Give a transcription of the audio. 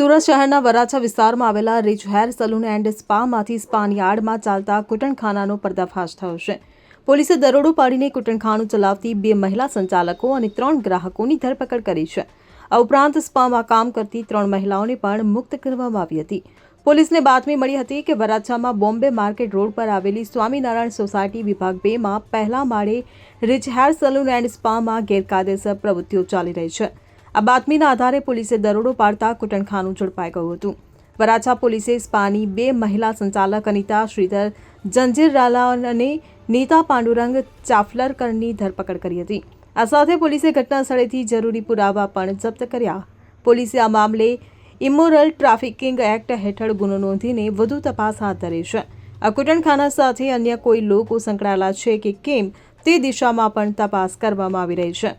સુરત શહેરના વરાછા વિસ્તારમાં આવેલા રિચ હેર સલૂન એન્ડ સ્પામાંથી સ્પાનયાર્ડમાં ચાલતા કુટણખાનાનો પર્દાફાશ થયો છે. પોલીસે દરોડો પાડીને કૂટણખાનું ચલાવતી બે મહિલા સંચાલકો અને ત્રણ ગ્રાહકોની ધરપકડ કરી છે. આ ઉપરાંત સ્પામાં કામ કરતી ત્રણ મહિલાઓને પણ મુક્ત કરવામાં આવી હતી. પોલીસને બાતમી મળી હતી કે વરાછામાં બોમ્બે માર્કેટ રોડ પર આવેલી સ્વામિનારાયણ સોસાયટી વિભાગ બેમાં પહેલા માળે રિચ હેર સલૂન એન્ડ સ્પામાં ગેરકાયદેસર પ્રવૃત્તિઓ ચાલી રહી છે. આ બાતમીના આધારે પોલીસે દરોડો પાડતા કૂટણખાનું ઝડપાઈ ગયું હતું. વરાછા પોલીસે સ્પાની બે મહિલા સંચાલક અનિતા, શ્રીધર જંજીરરાલા અને નીતા પાંડુરંગ ચાફલરકરની ધરપકડ કરી હતી. આ સાથે પોલીસે ઘટના સ્થળેથી જરૂરી પુરાવા પણ જપ્ત કર્યા. પોલીસે આ મામલે ઇમોરલ ટ્રાફિકિંગ એક્ટ હેઠળ ગુનો નોંધીને વધુ તપાસ હાથ ધરી છે. આ કુટણખાના સાથે અન્ય કોઈ લોકો સંકળાયેલા છે કે કેમ તે દિશામાં પણ તપાસ કરવામાં આવી રહી છે.